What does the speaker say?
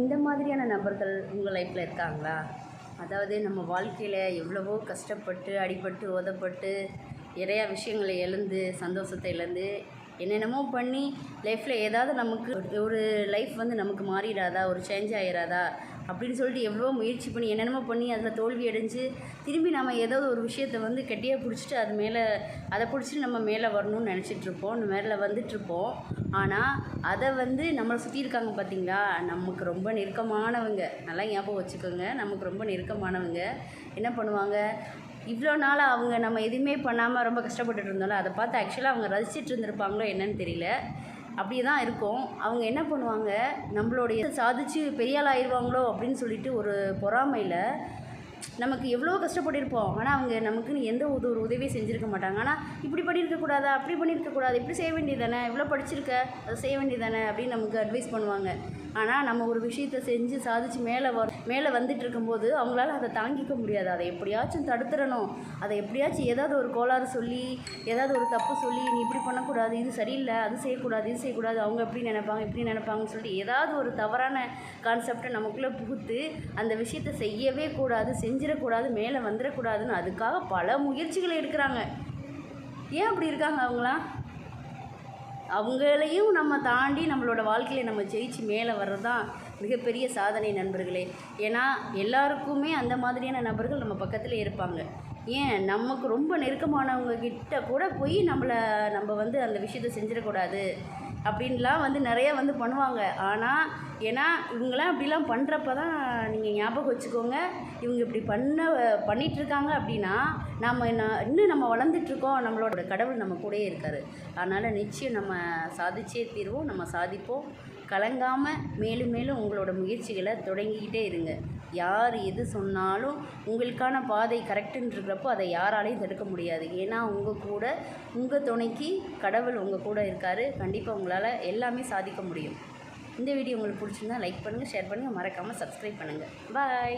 இந்த மாதிரியான நபர்கள் உங்கள் லைஃப்பில் இருக்காங்களா? அதாவது நம்ம வாழ்க்கையில் எவ்வளவோ கஷ்டப்பட்டு அடிபட்டு உதப்பட்டு நிறையா விஷயங்களை இழந்து சந்தோஷத்தை இழந்து என்னென்னமோ பண்ணி லைஃப்பில் ஏதாவது நமக்கு ஒரு லைஃப் வந்து நமக்கு மாறிடாதா? ஒரு சேஞ்ச் ஆகிடாதா அப்படின்னு சொல்லிட்டு எவ்வளோ முயற்சி பண்ணி என்னென்னமோ பண்ணி அதில் தோல்வி அடைஞ்சு திரும்பி நம்ம ஏதோ ஒரு விஷயத்தை வந்து கெட்டியாக பிடிச்சிட்டு அது மேலே அதை பிடிச்சிட்டு நம்ம மேலே வரணும்னு நினச்சிட்ருப்போம் மேலே வந்துட்டுருப்போம் ஆனால் அதை வந்து நம்மளை சுற்றி இருக்காங்க பார்த்தீங்களா நமக்கு ரொம்ப நெருக்கமானவங்க. நல்லா ஞாபகம் வச்சுக்கோங்க. நமக்கு ரொம்ப நெருக்கமானவங்க. என்ன பண்ணுவாங்க? இவ்வளோ நாள் அவங்க நம்ம எதுவுமே பண்ணாமல் ரொம்ப கஷ்டப்பட்டுட்டு இருந்தோம்ல அதை பார்த்து ஆக்சுவலாக அவங்க ரசிச்சிட்டு இருந்திருப்பாங்களோ என்னன்னு தெரியல. அப்படி தான் இருக்கும். அவங்க என்ன பண்ணுவாங்க நம்மளுடைய சாதிச்சு பெரிய ஆள் ஆயிடுவாங்களோ அப்படின்னு சொல்லிட்டு ஒரு பொறாமையில் நமக்கு எவ்வளோ கஷ்டப்பட்டிருப்போம். ஆனால் அவங்க நமக்குன்னு எந்த உத ஒரு உதவியும் செஞ்சுருக்க மாட்டாங்க. ஆனால் இப்படி பண்ணியிருக்கக்கூடாதா அப்படி பண்ணியிருக்கக்கூடாது இப்படி செய்ய வேண்டியதானே இவ்வளோ படிச்சிருக்க அதை செய்ய வேண்டியதானே அப்படின்னு நமக்கு அட்வைஸ் பண்ணுவாங்க. ஆனால் நம்ம ஒரு விஷயத்தை செஞ்சு சாதிச்சு மேலே வர மேலே வந்துட்டு இருக்கும்போது அவங்களால அதை தாங்கிக்க முடியாது. அதை எப்படியாச்சும் தடுத்துடணும். அதை எப்படியாச்சும் ஏதாவது ஒரு கோளாறு சொல்லி ஏதாவது ஒரு தப்பு சொல்லி நீ இப்படி பண்ணக்கூடாது இது சரியில்லை அது செய்யக்கூடாது இது செய்யக்கூடாது அவங்க எப்படி நினைப்பாங்க இப்படி நினைப்பாங்கன்னு சொல்லிட்டு ஏதாவது ஒரு தவறான கான்செப்டை நமக்குள்ளே புகுத்து அந்த விஷயத்தை செய்யவே கூடாது செஞ்சிடக்கூடாது மேலே வந்துடக்கூடாதுன்னு அதுக்காக பல முயற்சிகளை எடுக்கிறாங்க. ஏன் அப்படி இருக்காங்க அவங்களாம் அவங்களையும் நம்ம தாண்டி நம்மளோட வாழ்க்கையில் நம்ம ஜெயிச்சு மேலே வர்றது தான் மிகப்பெரிய சாதனை நண்பர்களே. ஏன்னா எல்லாருக்குமே அந்த மாதிரியான நபர்கள் நம்ம பக்கத்தில் இருப்பாங்க. ஏன்? நமக்கு ரொம்ப நெருக்கமானவங்க கிட்ட கூட போய் நம்மளை நம்ம வந்து அந்த விஷயத்தை செஞ்சிடக்கூடாது. அப்படின்லாம் வந்து நிறைய வந்து பண்ணுவாங்க. ஆனால் ஏன்னா இவங்களாம் இப்படிலாம் பண்ணுறப்ப தான் நீங்கள் ஞாபகம் வச்சுக்கோங்க. இவங்க இப்படி பண்ண பண்ணிகிட்ருக்காங்க அப்படின்னா நம்ம என்ன- இன்னும் நம்ம வளர்ந்துட்டுருக்கோம். நம்மளோட கடவுள் நம்ம கூடயே இருக்கார். அதனால் நிச்சயம் நம்ம சாதிச்சே தீர்வோம். நம்ம சாதிப்போம். கலங்காமல் மேலும் மேலும் உங்களோட முயற்சிகளை தொடங்கிக்கிட்டே இருங்க. யார் எது சொன்னாலும் உங்களுக்கான பாதை கரெக்டுன்னு இருக்கிறப்போ அதை யாராலையும் தடுக்க முடியாது. ஏன்னா உங்கள் கூட உங்கள் துணைக்கு கடவுள் உங்கள் கூட இருக்கார். கண்டிப்பாக உங்களால் எல்லாமே சாதிக்க முடியும். இந்த வீடியோ உங்களுக்கு பிடிச்சிருந்தா லைக் பண்ணுங்கள் ஷேர் பண்ணுங்கள் மறக்காமல் சப்ஸ்கிரைப் பண்ணுங்கள் பாய்